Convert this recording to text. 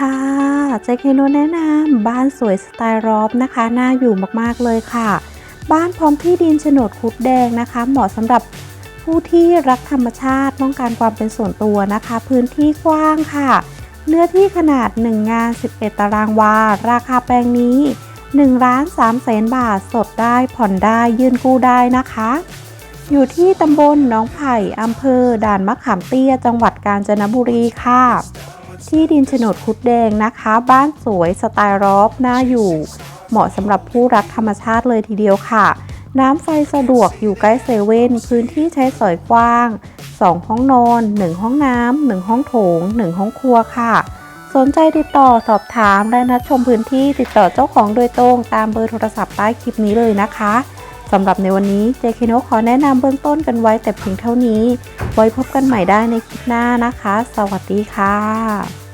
ค่ะเจคโนแนะนำบ้านสวยสไตล์รอบนะคะ น่าอยู่มากๆเลยค่ะ บ้านพร้อมที่ดินโฉนดคุดแดงนะคะ เหมาะสำหรับผู้ที่รักธรรมชาติต้องการความเป็นส่วนตัวนะคะ พื้นที่กว้างค่ะ เนื้อที่ขนาด 1 งาน 11 ตารางวา ราคาแปลงนี้1ล้าน3แสนบาทสดได้ผ่อนได้ยื่นกู้ได้นะคะ อยู่ที่ตำบลหน้องไผ่อำเภอด่านมะขามเตี้ย จังหวัดกาญจนบุรีค่ะ ที่ดินโฉนดคุดแดงนะคะ บ้านสวยสไตล์รอบน่าอยู่ เหมาะสำหรับผู้รักธรรมชาติเลยทีเดียวค่ะ น้ำไฟสะดวกอยู่ใกล้เซเว่นพื้นที่ใช้สอยกว้าง 2 ห้องนอน 1 ห้องน้ำ1ห้องโถง 1 ห้องครัวค่ะ สนใจติดต่อสอบถามและนัดชมพื้นที่ติดต่อเจ้าของโดยตรงตามเบอร์โทรศัพท์ใต้คลิปนี้เลยนะคะ สำหรับในวันนี้เจคโนขอแนะนำเบื้องต้นกันไว้แต่เพียงเท่านี้ ไว้พบกันใหม่ได้ในคลิปหน้านะคะ สวัสดีค่ะ